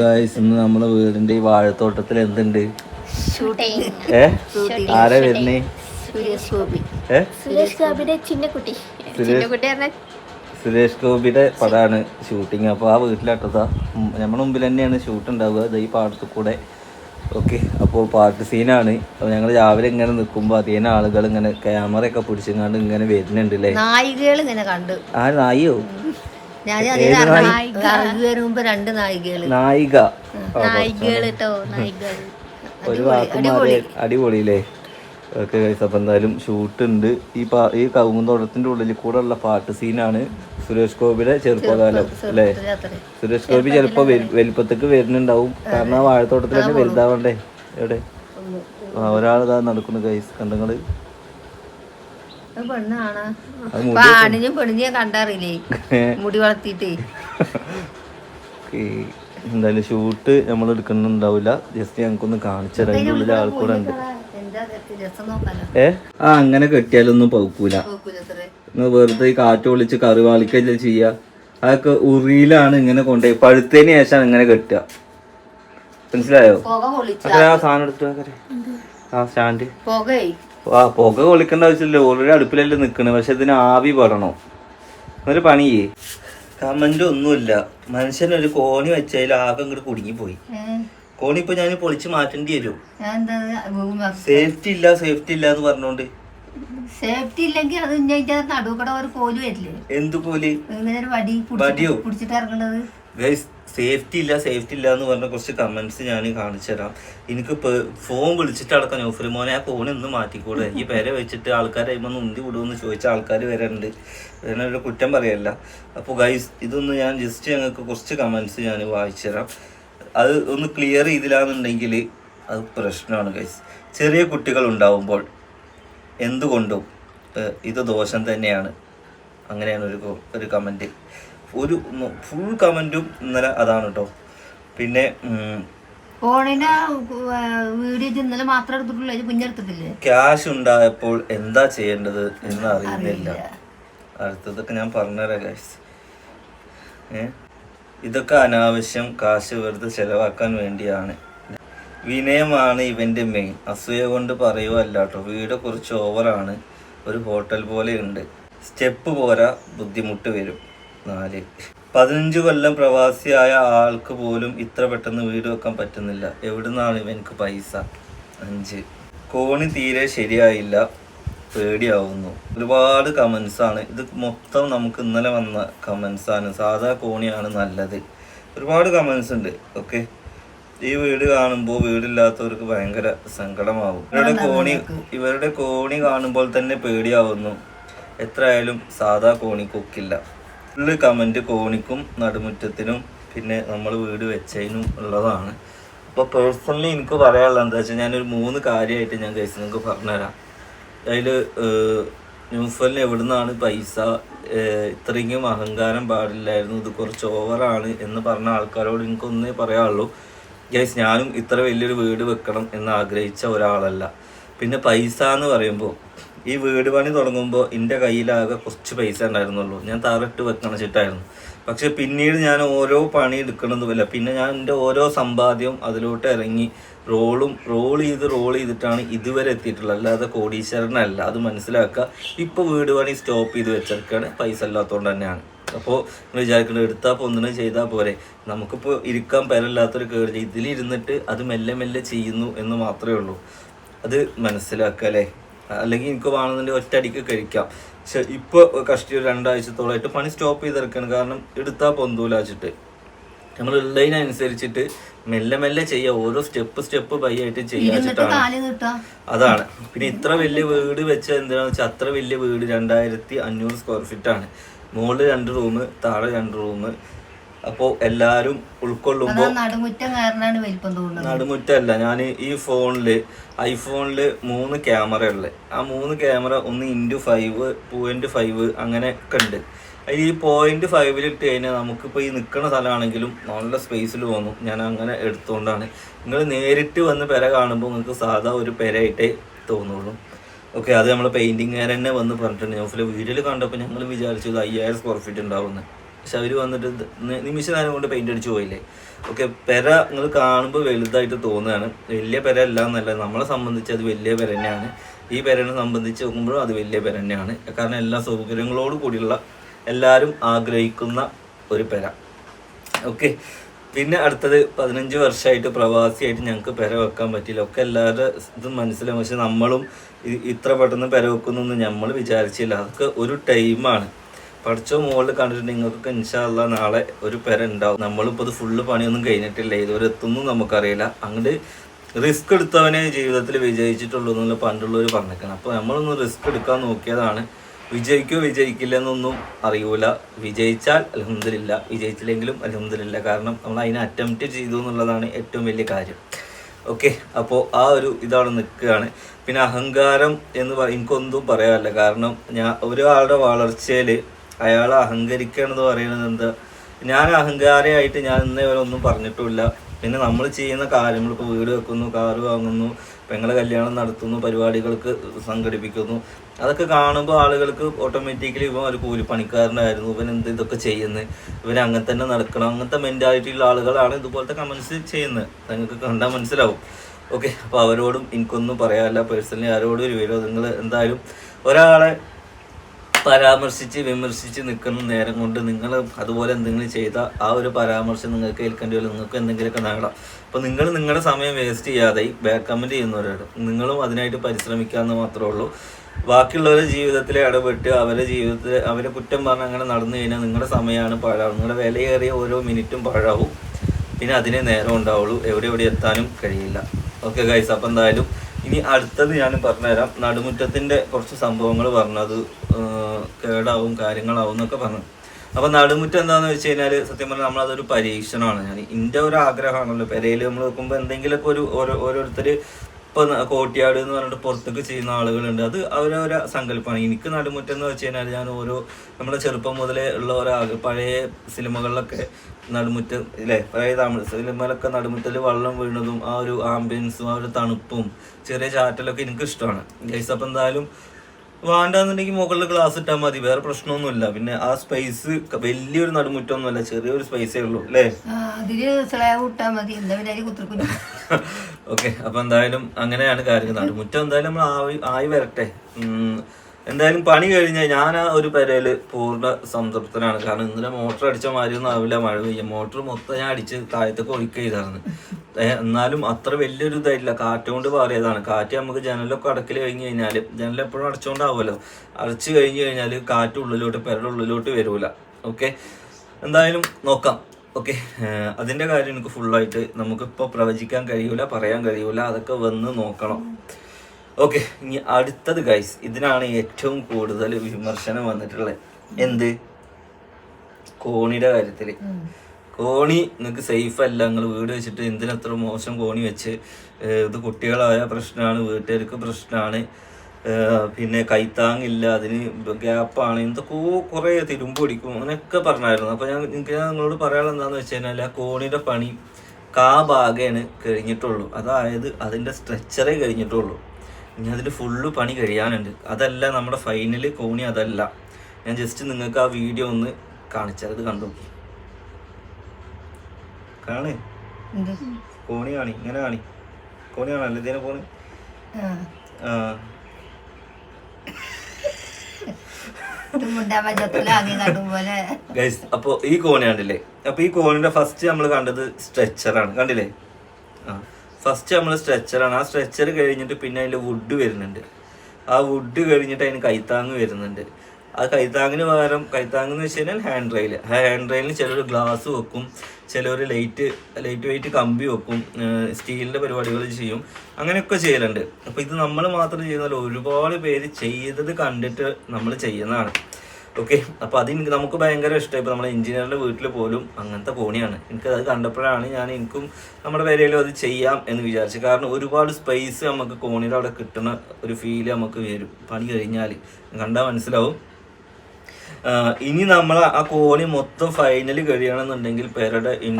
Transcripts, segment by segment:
Guys ഇന്ന് നമ്മുടെ വീടിന്റെ ഈ വാഴത്തോട്ടത്തിൽ എന്തുണ്ട്? ഷൂട്ടിംഗ് ഏ? ആരാ വരുന്നേ? സുരേഷ് ഗോപി. ഏ? സുരേഷ് ഗോപിയുടെ ചിന്നക്കുട്ടി. സുരേഷ് ഗോപിയുടെ പടമാണ് ഷൂട്ടിങ്. അപ്പോൾ ആ വീട്ടിലാട്ടതാ നമ്മുടെ മുമ്പിൽ തന്നെയാണ് ഷൂട്ട് ഉണ്ടാവുക. അത് ഈ പാടത്ത് കൂടെ. ഓക്കെ. അപ്പോൾ പാട്ട് സീനാണ്. അപ്പോൾ ഞങ്ങൾ രാവിലെ ഇങ്ങനെ നിൽക്കുമ്പോൾ അധികം ആളുകൾ ഇങ്ങനെ ക്യാമറയൊക്കെ പിടിച്ചങ്ങാണ്ട് ഇങ്ങനെ വരുന്നുണ്ട് അല്ലേ നായികൾ ഇങ്ങനെ കണ്ടു. ആ നായിയോ? ഞാൻ മുമ്പ് രണ്ട് നായികകൾ. നായിക. കേട്ടോ ഒരു വാക്ക് മാറി അടിപൊളിയില്ലേ? ഓക്കെ ഗൈസ് അപ്പം എന്തായാലും ഷൂട്ട് ഉണ്ട്. ഈ പാ ഈ കവുങ്ങുന്തോട്ടത്തിന്റെ ഉള്ളിൽ കൂടെ ഉള്ള പാട്ട് സീനാണ് സുരേഷ് ഗോപിയുടെ ചെറുപ്പകാലം അല്ലേ? സുരേഷ് ഗോപി ചെറുപ്പം വൽ- വലിപ്പത്തേക്ക് വരുന്നുണ്ടാവും. കാരണം ആ വാഴത്തോട്ടത്തിൽ തന്നെ വലുതാവണ്ടേ? എവിടെ? ഒരാൾ ഒരാളിതാ നടക്കുന്നു ഗൈസ് കണ്ടങ്ങൾ? പെണ്ണാണ്. ആണിനും പെണ്ണിനെയും കണ്ടറിയില്ലേ? മുടി വളർത്തിട്ടേ. എന്തായാലും ഷൂട്ട് നമ്മൾ എടുക്കുന്നുണ്ടാവില്ല. ജസ്റ്റ് ഞങ്ങൾക്കൊന്ന് കാണിച്ചു തരാം. അതിന്റെ ഉള്ളിൽ ആൾക്കൂടെ ഉണ്ട്. ഏ? ആ അങ്ങനെ കെട്ടിയാലൊന്നും പൗക്കൂല വെറുതെ കാറ്റ് ഒളിച്ച് കറിവാളിക്കല്ലേ ചെയ്യാ. അതൊക്കെ ഉറിയിലാണ് ഇങ്ങനെ കൊണ്ടുപോയി. പഴുത്തതിന് ശേഷമാണ് ഇങ്ങനെ കെട്ടുക. മനസ്സിലായോ? ആ സാധനം എടുത്തു. ആ സ്റ്റാൻഡ്. പുകേ കൊളിക്കേണ്ട ആവശ്യമില്ല. ഓൾറെഡി അടുപ്പിലല്ലേ നിൽക്കണേ പക്ഷെ ഇതിന് ആവി പടണം ഒരു പണിയേ. കമന്റ് ഒന്നുമില്ല. മനുഷ്യനൊരു കോണി വെച്ചതിൽ ആകെ ഇങ്ങോട്ട് കുടുങ്ങിപ്പോയി. കോണി ഇപ്പൊ ഞാൻ പൊളിച്ച് മാറ്റേണ്ടി വരും. സേഫ്റ്റി ഇല്ല സേഫ്റ്റി ഇല്ല എന്ന് പറഞ്ഞോണ്ട്. സേഫ്റ്റി ഇല്ലെങ്കിൽ അത് ഞാൻ നടുക്കട ഒരു കോൽ വരില്ലേ? എന്ത് പോലെ വടി വടിയോ? പിടിച്ചിട്ട് ഇറങ്ങണത്. ഗൈസ് സേഫ്റ്റി ഇല്ല സേഫ്റ്റി ഇല്ല എന്ന് പറഞ്ഞ കുറച്ച് കമന്റ്സ് ഞാൻ കാണിച്ചു തരാം. എനിക്ക് ഫോൺ വിളിച്ചിട്ട് അടക്കം നൗഫൽ മോനെ ആ ഫോൺ ഇന്ന് മാറ്റിക്കൂടെ? ഈ പേരെ വെച്ചിട്ട് ആൾക്കാർ അയിമൊന്ന് ഉന്തി വിടുമെന്ന് ചോദിച്ച ആൾക്കാർ വരണ്ട് അതിനൊരു കുറ്റം പറയല്ല. അപ്പോൾ ഗൈസ് ഇതൊന്ന് ഞാൻ ജസ്റ്റ് ഞങ്ങൾക്ക് കുറച്ച് കമന്റ്സ് ഞാൻ വായിച്ചു തരാം. അത് ഒന്ന് ക്ലിയർ ചെയ്തില്ലാന്നുണ്ടെങ്കിൽ അത് പ്രശ്നമാണ് ഗൈസ് ചെറിയ കുട്ടികൾ ഉണ്ടാവുമ്പോൾ എന്തുകൊണ്ടും ഇത് ദോഷം തന്നെയാണ്. അങ്ങനെയാണ് ഒരു ഒരു കമന്റ് ഒരു ഫുൾ കമന്റും ഇന്നലെ അതാണ് കേട്ടോ പിന്നെ വീഡിയോ ഇന്നലെ മാത്രം എടുത്തിട്ടുള്ളൂ. ഇത് കുഞ്ഞെടുത്തിട്ടില്ലേ ക്യാഷ് ഉണ്ടായപ്പോൾ എന്താ ചെയ്യേണ്ടത് എന്ന് അറിയുന്നില്ല. അടുത്തതൊക്കെ ഞാൻ പറഞ്ഞുതരാം ഗൈസ് ഇതൊക്കെ അനാവശ്യം കാശ് വെറുതെ ചെലവാക്കാൻ വേണ്ടിയാണ്. വിനയമാണ് ഇവന്റെ മെയിൻ അസൂയ കൊണ്ട് പറയുവല്ല കേട്ടോ വീട് കുറച്ച് ഓവറാണ് ഒരു ഹോട്ടൽ പോലെ ഉണ്ട്. സ്റ്റെപ്പ് പോരാ ബുദ്ധിമുട്ട് വരും. നാല്. പതിനഞ്ച് കൊല്ലം പ്രവാസിയായ ആൾക്ക് പോലും ഇത്ര പെട്ടെന്ന് വീട് വെക്കാൻ പറ്റുന്നില്ല. എവിടുന്നാണ് ഇവനക്ക് പൈസ? അഞ്ച്. കോണി തീരെ ശരിയായില്ല. പേടിയാവുന്നു. ഒരുപാട് കമൻസ് ആണ്. ഇത് മൊത്തം നമുക്ക് ഇന്നലെ വന്ന കമൻസ് ആണ്. സാധാ കോണിയാണ് നല്ലത്. ഒരുപാട് കമൻസ് ഉണ്ട്. ഓക്കെ ഈ വീട് കാണുമ്പോൾ വീടില്ലാത്തവർക്ക് ഭയങ്കര സങ്കടമാവും. ഇവരുടെ കോണി ഇവരുടെ കോണി കാണുമ്പോൾ തന്നെ പേടിയാവുന്നു. എത്രയായാലും സാധാ കോണി കൊക്കില്ല. ഫുള്ള് കമന്റ് കോണിക്കും നടുമുറ്റത്തിനും പിന്നെ നമ്മൾ വീട് വെച്ചതിനും ഉള്ളതാണ്. അപ്പോൾ പേഴ്സണലി എനിക്ക് പറയാനുള്ളത് എന്താ വെച്ചാൽ ഞാനൊരു മൂന്ന് കാര്യമായിട്ട് ഞാൻ കഴിച്ച് നിങ്ങൾക്ക് പറഞ്ഞുതരാം. അതിൽ ന്യൂഫലിന് എവിടുന്നാണ് പൈസ ഇത്രയും അഹങ്കാരം പാടില്ലായിരുന്നു ഇത് കുറച്ച് ഓവറാണ് എന്ന് പറഞ്ഞ ആൾക്കാരോട് എനിക്കൊന്നേ പറയാനുള്ളൂ. ഗൈസ് ഞാനും ഇത്ര വലിയൊരു വീട് വെക്കണം എന്ന് ആഗ്രഹിച്ച ഒരാളല്ല. പിന്നെ പൈസ എന്ന് പറയുമ്പോൾ ഈ വീട് പണി തുടങ്ങുമ്പോൾ എന്റെ കയ്യിലാകെ കുറച്ച് പൈസ ഉണ്ടായിരുന്നുള്ളൂ. ഞാൻ തറയിട്ട് വെക്കണച്ചിട്ടായിരുന്നു പക്ഷെ പിന്നീട് ഞാൻ ഓരോ പണി എടുക്കണമെന്നുമില്ല പിന്നെ ഞാൻ എന്റെ ഓരോ സമ്പാദ്യവും അതിലോട്ട് ഇറങ്ങി റോളും റോൾ ചെയ്ത് റോൾ ചെയ്തിട്ടാണ് ഇതുവരെ എത്തിയിട്ടുള്ളത്. അല്ലാതെ കോടീശ്വരനല്ല. അത് മനസ്സിലാക്കുക. ഇപ്പോൾ വീട് പണി സ്റ്റോപ്പ് ചെയ്ത് വെച്ചിരിക്കുകയാണ് പൈസ ഇല്ലാത്തതുകൊണ്ട് തന്നെയാണ്. അപ്പോൾ നിങ്ങൾ വിചാരിക്കുന്നത് എടുത്താൽ പൊന്നിന് ചെയ്താൽ പോരെ. നമുക്കിപ്പോൾ ഇരിക്കാൻ പേരല്ലാത്തൊരു കയറി ഇതിലിരുന്നിട്ട് അത് മെല്ലെ മെല്ലെ ചെയ്യുന്നു എന്ന് മാത്രമേ ഉള്ളൂ. അത് മനസ്സിലാക്കുക അല്ലേ? അല്ലെങ്കിൽ എനിക്ക് വേണമെന്നുണ്ടെങ്കിൽ ഒറ്റയടിക്ക് കഴിക്കാം. പക്ഷെ ഇപ്പോൾ കഷ്ടി ഒരു രണ്ടാഴ്ചത്തോളമായിട്ട് പണി സ്റ്റോപ്പ് ചെയ്തെടുക്കണം. കാരണം എടുത്താൽ പൊന്തൂല വെച്ചിട്ട്. നമ്മൾ ഉള്ളതിനനുസരിച്ചിട്ട് മെല്ലെ മെല്ലെ ചെയ്യുക ഓരോ സ്റ്റെപ്പ് സ്റ്റെപ്പ് ബൈ ആയിട്ട് ചെയ്യാച്ചിട്ടാണ് അതാണ്. പിന്നെ ഇത്ര വലിയ വീട് വെച്ച എന്തിനാന്ന് വെച്ചാൽ അത്ര വലിയ വീട് രണ്ടായിരത്തി അഞ്ഞൂറ് സ്ക്വയർ ഫീറ്റ് ആണ്. മുകളിൽ രണ്ട് റൂം താഴെ രണ്ട് റൂം അപ്പോൾ എല്ലാവരും ഉൾക്കൊള്ളുമ്പോൾ നടുമുറ്റം കാരണമാണ് വലിപ്പം തോന്നുന്നത്. നടുമുറ്റല്ല ഞാൻ ഈ ഫോണിൽ ഐഫോണിൽ മൂന്ന് ക്യാമറ ഉള്ളത് ആ മൂന്ന് ക്യാമറ ഒന്ന് ഇന്റു ഫൈവ് പോയിന്റ് ഫൈവ് അങ്ങനെ ഒക്കെ ഉണ്ട്. അതിൽ ഈ പോയിന്റ് ഫൈവിൽ ഇട്ട് കഴിഞ്ഞാൽ നമുക്കിപ്പോൾ ഈ നിൽക്കുന്ന സ്ഥലമാണെങ്കിലും നല്ല സ്പേസിൽ പോന്നു ഞാൻ അങ്ങനെ എടുത്തുകൊണ്ടാണ് നിങ്ങൾ നേരിട്ട് വന്ന് പെര കാണുമ്പോൾ നിങ്ങൾക്ക് സാധാ ഒരു പെരയായിട്ടേ തോന്നുള്ളൂ. ഓക്കെ അത് നമ്മൾ പെയിന്റിങ്ങുകാർ തന്നെ വന്ന് പറഞ്ഞിട്ടുണ്ട്. ഞാൻ വീഡിയോയിൽ കണ്ടപ്പോൾ ഞങ്ങൾ വിചാരിച്ചത് അയ്യായിരം സ്ക്വയർ ഫീറ്റ് ഉണ്ടാവുമെന്ന്. പക്ഷെ അവർ വന്നിട്ട് നിമിഷ നേരം കൊണ്ട് പെയിന്റ് അടിച്ച് പോയില്ലേ? ഓക്കെ പെര നിങ്ങൾ കാണുമ്പോൾ വലുതായിട്ട് തോന്നുകയാണ്. വലിയ പെര അല്ല എന്നല്ല നമ്മളെ സംബന്ധിച്ച് അത് വലിയ പെര തന്നെയാണ്. ഈ പെരനെ സംബന്ധിച്ച് നോക്കുമ്പോഴും അത് വലിയ പെര തന്നെയാണ്. കാരണം എല്ലാ സൗകര്യങ്ങളോട് കൂടിയുള്ള എല്ലാവരും ആഗ്രഹിക്കുന്ന ഒരു പെര. ഓക്കെ പിന്നെ അടുത്തത് പതിനഞ്ച് വർഷമായിട്ട് പ്രവാസിയായിട്ട് ഞങ്ങൾക്ക് പെര വെക്കാൻ പറ്റില്ല ഒക്കെ എല്ലാവരുടെ ഇതും മനസ്സിലാവും. പക്ഷെ നമ്മളും ഇത്ര പെട്ടെന്ന് പെര വെക്കുന്നൊന്നും നമ്മൾ വിചാരിച്ചില്ല. അതൊക്കെ ഒരു ടൈമാണ് പഠിച്ചോ മുകളിൽ കണ്ടിട്ട് നിങ്ങൾക്ക് ഇൻഷാല്ല നാളെ ഒരു പെര ഉണ്ടാവും. നമ്മളിപ്പോൾ ഇത് ഫുള്ള് പണിയൊന്നും കഴിഞ്ഞിട്ടില്ല. ഇതുവരെ എത്തുന്നു നമുക്കറിയില്ല. അങ്ങോട്ട് റിസ്ക് എടുത്തവനെ ജീവിതത്തിൽ വിജയിച്ചിട്ടുള്ളൂ എന്നുള്ള പണ്ടുള്ളവർ പറഞ്ഞേക്കണം അപ്പോൾ നമ്മളൊന്ന് റിസ്ക് എടുക്കാൻ നോക്കിയതാണ്. വിജയിക്കോ വിജയിക്കില്ല എന്നൊന്നും അറിയൂല. വിജയിച്ചാൽ അലഹമില്ല വിജയിച്ചില്ലെങ്കിലും അലഹമില്ല കാരണം നമ്മൾ അതിനെ അറ്റംപ്റ്റ് ചെയ്തു എന്നുള്ളതാണ് ഏറ്റവും വലിയ കാര്യം. ഓക്കെ അപ്പോൾ ആ ഒരു ഇതാണ് നിൽക്കുകയാണ്. പിന്നെ അഹങ്കാരം എന്ന് പറ എനിക്കൊന്നും പറയാനല്ല. കാരണം ഞാൻ ഒരാളുടെ വളർച്ചയിൽ അയാൾ അഹങ്കരിക്കണമെന്ന് പറയുന്നത് എന്താ? ഞാൻ അഹങ്കാരമായിട്ട് ഞാൻ ഇന്നേ വരെ ഒന്നും പറഞ്ഞിട്ടില്ല പിന്നെ നമ്മൾ ചെയ്യുന്ന കാര്യങ്ങൾ ഇപ്പോൾ വീട് വെക്കുന്നു കാറ് വാങ്ങുന്നു പെങ്ങളെ കല്യാണം നടത്തുന്നു പരിപാടികൾക്ക് സംഘടിപ്പിക്കുന്നു. അതൊക്കെ കാണുമ്പോൾ ആളുകൾക്ക് ഓട്ടോമാറ്റിക്കലി ഇവൻ ഒരു കൂലിപ്പണിക്കാരനായിരുന്നു. ഇവൻ എന്ത് ഇതൊക്കെ ചെയ്യുന്നത് ഇവൻ അങ്ങനെ തന്നെ നടക്കണം. അങ്ങനത്തെ മെന്റാലിറ്റി ഉള്ള ആളുകളാണ് ഇതുപോലത്തെ കമൻസ് ചെയ്യുന്നത് നിങ്ങൾക്ക് കണ്ടാൽ മനസ്സിലാവും. ഓക്കെ അപ്പോൾ അവരോടും എനിക്കൊന്നും പറയാനില്ല. പേഴ്സണലി ആരോടും ഒരു വിരോധങ്ങൾ എന്തായാലും ഒരാളെ പരാമർശിച്ച് വിമർശിച്ച് നിൽക്കുന്ന നേരം കൊണ്ട് നിങ്ങൾ അതുപോലെ എന്തെങ്കിലും ചെയ്ത ആ ഒരു പരാമർശം നിങ്ങൾക്ക് ഏൽക്കേണ്ടി വരും. നിങ്ങൾക്ക് എന്തെങ്കിലുമൊക്കെ നേടാം അപ്പോൾ നിങ്ങൾ നിങ്ങളുടെ സമയം വേസ്റ്റ് ചെയ്യാതെ ബാക്ക് കമന്റ് ചെയ്യുന്നവരോട് നിങ്ങളും അതിനായിട്ട് പരിശ്രമിക്കാമെന്ന് മാത്രമേ ഉള്ളൂ. ബാക്കിയുള്ളവരുടെ ജീവിതത്തിൽ ഇടപെട്ട് അവരുടെ ജീവിതത്തിൽ അവരെ കുറ്റം പറഞ്ഞ് അങ്ങനെ നടന്നു കഴിഞ്ഞാൽ നിങ്ങളുടെ സമയമാണ് പാഴാവും. നിങ്ങളുടെ വിലയേറിയ ഓരോ മിനിറ്റും പാഴാവും. പിന്നെ അതിനെ നേരം ഉണ്ടാവുള്ളൂ. എവിടെ എവിടെ എത്താനും കഴിയില്ല. ഓക്കെ ഗൈസ് അപ്പം എന്തായാലും ഇനി അടുത്തത് ഞാൻ പറഞ്ഞുതരാം. നടുമുറ്റത്തിന്റെ കുറച്ച് സംഭവങ്ങൾ പറഞ്ഞത് കേടാവും കാര്യങ്ങളാവും എന്നൊക്കെ പറഞ്ഞു. അപ്പം നടുമുറ്റം എന്താണെന്ന് വെച്ച് കഴിഞ്ഞാൽ സത്യം പറഞ്ഞാൽ നമ്മളതൊരു പരീക്ഷണമാണ്. ഞാൻ എന്റെ ഒരു ആഗ്രഹമാണല്ലോ. പെരയിൽ നമ്മൾ നോക്കുമ്പോൾ എന്തെങ്കിലുമൊക്കെ ഒരു ഓരോ ഓരോരുത്തർ ഇപ്പം കോട്ടിയാട് എന്ന് പറഞ്ഞിട്ട് പുറത്തേക്ക് ചെയ്യുന്ന ആളുകളുണ്ട്. അത് അവരവരെ സങ്കല്പമാണ്. എനിക്ക് നടുമുറ്റം എന്ന് വെച്ച് കഴിഞ്ഞാൽ ഞാൻ ഓരോ നമ്മുടെ ചെറുപ്പം മുതലേ ഉള്ള ഓരോ പഴയ സിനിമകളിലൊക്കെ നടുമുറ്റം ഇല്ലേ? പഴയ തമിഴ് സിനിമയിലൊക്കെ നടുമുറ്റത്തിൽ വെള്ളം വീണതും ആ ഒരു ആംബിയൻസും ആ ഒരു തണുപ്പും ചെറിയ ചാറ്റലൊക്കെ എനിക്ക് ഇഷ്ടമാണ് ഗൈസ് അപ്പം എന്തായാലും വേണ്ടാന്നുണ്ടെങ്കിൽ മുകളിൽ ഗ്ലാസ് ഇട്ടാൽ മതി. വേറെ പ്രശ്നമൊന്നുമില്ല. പിന്നെ ആ സ്പേസ് വലിയൊരു നടുമുറ്റമൊന്നുമല്ല. ചെറിയൊരു സ്പേസേ ഉള്ളൂ അല്ലേ? ഓക്കെ അപ്പൊ എന്തായാലും അങ്ങനെയാണ് കാര്യങ്ങൾ. നടുമുറ്റം എന്തായാലും നമ്മൾ ആയി ആയി വരട്ടെ. എന്തായാലും പണി കഴിഞ്ഞാൽ ഞാൻ ആ ഒരു പെരയിൽ പൂർണ സംതൃപ്തനാണ്. കാരണം ഇന്നലെ മോട്ടർ അടിച്ച മാതിരിയൊന്നും ആവില്ല മഴ പെയ്യും. മോട്ടർ മൊത്തം ഞാൻ അടിച്ച് താഴത്തേക്ക് ഒഴിക്കുക ചെയ്തായിരുന്നു എന്നാലും അത്ര വലിയൊരു ഇതായില്ല കാറ്റ് കൊണ്ട് പാറിയതാണ്. കാറ്റ് നമുക്ക് ജനലൊക്കെ അടക്കൽ കഴിഞ്ഞ് കഴിഞ്ഞാൽ ജനൽ എപ്പോഴും അടച്ചുകൊണ്ടാവുമല്ലോ അടച്ചു കഴിഞ്ഞ് കഴിഞ്ഞാൽ കാറ്റ് ഉള്ളിലോട്ട് പെരയുടെ ഉള്ളിലോട്ട് വരൂല. ഓക്കെ? എന്തായാലും നോക്കാം. ഓക്കെ? അതിന്റെ കാര്യം എനിക്ക് ഫുള്ളായിട്ട് നമുക്കിപ്പോൾ പ്രവചിക്കാൻ കഴിയൂല പറയാൻ കഴിയൂല. അതൊക്കെ വന്ന് നോക്കണം. ഓക്കെ ഇനി അടുത്തത് ഗൈസ് ഇതിനാണ് ഏറ്റവും കൂടുതൽ വിമർശനം വന്നിട്ടുള്ളത്. എന്ത്? കോണിയുടെ കാര്യത്തിൽ കോണി നിങ്ങൾക്ക് സേഫ് അല്ല. നിങ്ങൾ വീട് വെച്ചിട്ട് എന്തിനത്ര മോശം കോണി വെച്ച് ഇത് കുട്ടികളായ പ്രശ്നമാണ് വീട്ടുകാർക്ക് പ്രശ്നമാണ് പിന്നെ കൈത്താങ്ങില്ല അതിന് ഗ്യാപ്പാണ് എന്തൊക്കെയോ കുറേ തിരുമ്പ് പിടിക്കും അങ്ങനെയൊക്കെ പറഞ്ഞായിരുന്നു. അപ്പോൾ ഞാൻ നിങ്ങൾക്ക് ഞാൻ നിങ്ങളോട് പറയാനുള്ള എന്താണെന്ന് വെച്ച് കഴിഞ്ഞാൽ ആ കോണിയുടെ പണി കാ ഭാഗമാണ് കഴിഞ്ഞിട്ടുള്ളൂ. അതായത് അതിന്റെ സ്ട്രെച്ചറേ കഴിഞ്ഞിട്ടുള്ളൂ. ഇനി അതിൽ ഫുള്ള് പണി കഴിയാനുണ്ട്. അതല്ല നമ്മുടെ ഫൈനൽ കോണി അതല്ല. ഞാൻ ജസ്റ്റ് നിങ്ങൾക്ക് ആ വീഡിയോ ഒന്ന് കാണിച്ചത് അത് കണ്ടു കാണേ കോണി കാണി ഇങ്ങനെ കാണി കോണി കാണല്ലേ ഇതിനെ പോണ്? ആ. ഇത് ഗൈസ് അപ്പോൾ ഈ കോണി കണ്ടില്ലേ അപ്പോൾ ഈ കോണിന്റെ ഫസ്റ്റ് നമ്മൾ കണ്ടത് സ്ട്രെച്ചറാണ് കണ്ടില്ലേ? ആ. ഫസ്റ്റ് നമ്മൾ സ്ട്രെച്ചറാണ് ആ സ്ട്രെച്ചർ കഴിഞ്ഞിട്ട് പിന്നെ അതിന്റെ വുഡ് വരുന്നുണ്ട്. ആ വുഡ് കഴിഞ്ഞിട്ട് അതിന് കൈത്താങ് വരുന്നുണ്ട്. ആ കൈത്താങ്ങിന് പകരം കൈത്താങ് എന്ന് വെച്ച് കഴിഞ്ഞാൽ ഹാൻഡ് റെയിൽ ആ ഹാൻഡ് റെയിലിന് ചിലർ ഗ്ലാസ് വെക്കും ചിലർ ലൈറ്റ് ലൈറ്റ് വെയിറ്റ് കമ്പി വെക്കും സ്റ്റീലിന്റെ പരിപാടികൾ ചെയ്യും. അങ്ങനെയൊക്കെ ചെയ്യലുണ്ട്. അപ്പോൾ ഇത് നമ്മൾ മാത്രം ചെയ്യുന്നതല്ല ഒരുപാട് പേര് ചെയ്തത് കണ്ടിട്ട് നമ്മൾ ചെയ്യുന്നതാണ്. ഓക്കെ അപ്പോൾ അത് എനിക്ക് നമുക്ക് ഭയങ്കര ഇഷ്ടമായി ഇപ്പോൾ നമ്മുടെ എഞ്ചിനീയറുടെ വീട്ടിൽ പോലും അങ്ങനത്തെ കോണിയാണ്. എനിക്ക് അത് കണ്ടപ്പോഴാണ് ഞാൻ എനിക്കും നമ്മുടെ വരയിലും അത് ചെയ്യാം എന്ന് വിചാരിച്ചു കാരണം ഒരുപാട് സ്പേസ് നമുക്ക് കോണിയുടെ അവിടെ കിട്ടുന്ന ഒരു ഫീൽ നമുക്ക് വരും. പണി കഴിഞ്ഞാൽ കണ്ടാൽ മനസ്സിലാവും? ഇനി നമ്മൾ ആ കോണി മൊത്തം ഫൈനൽ കഴിയണമെന്നുണ്ടെങ്കിൽ പേരുടെ ഇൻ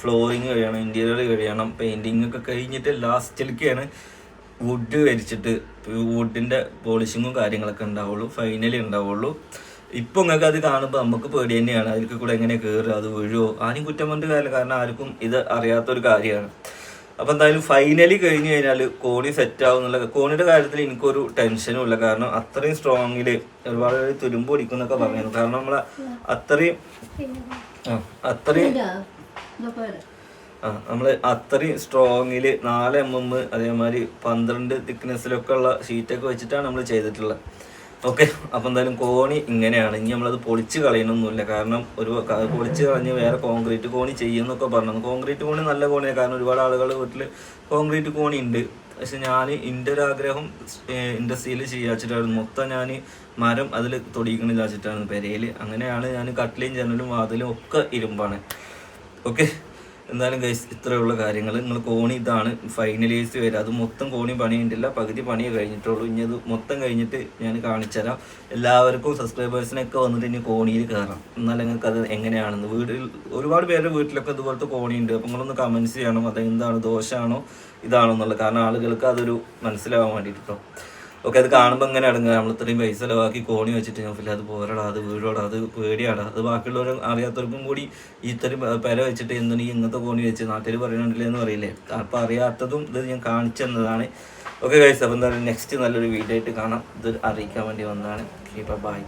ഫ്ലോറിങ് കഴിയണം ഇന്റീരിയർ കഴിയണം പെയിന്റിങ് ഒക്കെ കഴിഞ്ഞിട്ട് ലാസ്റ്റിലേക്കാണ് വുഡ് വരിച്ചിട്ട് വുഡിന്റെ പോളിഷിങ്ങും കാര്യങ്ങളൊക്കെ ഉണ്ടാവുള്ളൂ ഫൈനലി ഉണ്ടാവുള്ളൂ. ഇപ്പൊ നിങ്ങൾക്ക് അത് കാണുമ്പോൾ നമുക്ക് പേടി തന്നെയാണ്. അതിൽ കൂടെ എങ്ങനെ കയറുക അത് വീഴുമോ ആരും കുറ്റം കൊണ്ട് കാര്യമില്ല. കാരണം ആർക്കും ഇത് അറിയാത്തൊരു കാര്യമാണ്. അപ്പൊ എന്തായാലും ഫൈനലി കഴിഞ്ഞു കഴിഞ്ഞാൽ കോണി സെറ്റ് ആവും എന്നുള്ള കോണിയുടെ കാര്യത്തിൽ എനിക്കൊരു ടെൻഷനും ഇല്ല. കാരണം അത്രയും സ്ട്രോങ്ങിൽ ഒരുപാട് തുരുമ്പ് പിടിക്കുന്നൊക്കെ പറയുന്നു. കാരണം നമ്മളെ അത്രയും ആ, അത്രയും ആ നമ്മൾ അത്രയും സ്ട്രോങ്ങിൽ നാല് എം എം അതേമാതിരി പന്ത്രണ്ട് തിക്നെസ്സിലൊക്കെ ഉള്ള ഷീറ്റൊക്കെ വെച്ചിട്ടാണ് നമ്മൾ ചെയ്തിട്ടുള്ളത്. ഓക്കെ അപ്പം എന്തായാലും കോണി ഇങ്ങനെയാണ്. ഇനി നമ്മളത് പൊളിച്ച് കളയണമൊന്നുമില്ല കാരണം ഒരു പൊളിച്ച് കളഞ്ഞ് വേറെ കോൺക്രീറ്റ് കോണി ചെയ്യുന്നൊക്കെ പറഞ്ഞു. കോൺക്രീറ്റ് കോണി നല്ല കോണിയാണ് കാരണം ഒരുപാട് ആളുകൾ വീട്ടിൽ കോൺക്രീറ്റ് കോണി ഉണ്ട്. പക്ഷെ ഞാൻ എന്റെ ഒരു ആഗ്രഹം ഇൻഡസ്ട്രിയിൽ ചെയ്യാച്ചിട്ടായിരുന്നു മൊത്തം ഞാൻ മരം അതിൽ തൊടിയിക്കണില്ല വെച്ചിട്ടാണ് പെരയിൽ അങ്ങനെയാണ് ഞാൻ കട്ടിലും ജനലും വാതിലും ഒക്കെ ഇരുമ്പാണ്. ഓക്കെ? എന്തായാലും ഗൈസ് ഇത്രയുള്ള കാര്യങ്ങൾ നിങ്ങൾ കോണി ഇതാണ് ഫൈനലൈസ് വരിക അത് മൊത്തം കോണി പണിയുണ്ടില്ല പകുതി പണിയേ കഴിഞ്ഞിട്ടുള്ളൂ. ഇനി അത് മൊത്തം കഴിഞ്ഞിട്ട് ഞാൻ കാണിച്ചുതരാം. എല്ലാവർക്കും സബ്സ്ക്രൈബേഴ്സിനൊക്കെ വന്നിട്ട് ഇനി കോണിയിൽ കയറാം എന്നാൽ നിങ്ങൾക്ക് അത് എങ്ങനെയാണെന്ന്. വീട്ടിൽ ഒരുപാട് പേരുടെ വീട്ടിലൊക്കെ ഇതുപോലത്തെ കോണിയുണ്ട് അപ്പം നിങ്ങളൊന്ന് കമൻസ് ചെയ്യണം. അത് എന്താണ് ദോഷമാണോ ഇതാണോ എന്നുള്ളത്. കാരണം ആളുകൾക്ക് അതൊരു മനസ്സിലാവാൻ വേണ്ടിയിട്ട് ഓക്കെ അത് കാണുമ്പോൾ ഇങ്ങനെ അടങ്ങുക നമ്മൾ ഇത്രയും പൈസ ചിലവാക്കി കോണി വെച്ചിട്ട് ഞാൻ അത് പോരടാ അത് വീടോടാ അത് പേടിയാടാ. അത് ബാക്കിയുള്ളവർ അറിയാത്തവർക്കും കൂടി ഇത്രയും പെര വെച്ചിട്ട് എന്തിനു ഇങ്ങനത്തെ കോണി വെച്ച് നാട്ടിൽ പറയുന്നുണ്ടല്ലേ എന്ന് പറയില്ലേ? അപ്പം അറിയാത്തതും ഇത് ഞാൻ കാണിച്ചെന്നതാണ് ഓക്കെ ഗൈസ് അപ്പം എന്തായാലും നെക്സ്റ്റ് നല്ലൊരു വീഡിയോ ആയിട്ട് കാണാം. ഇത് അറിയിക്കാൻ വേണ്ടി വന്നതാണ്. Okay bye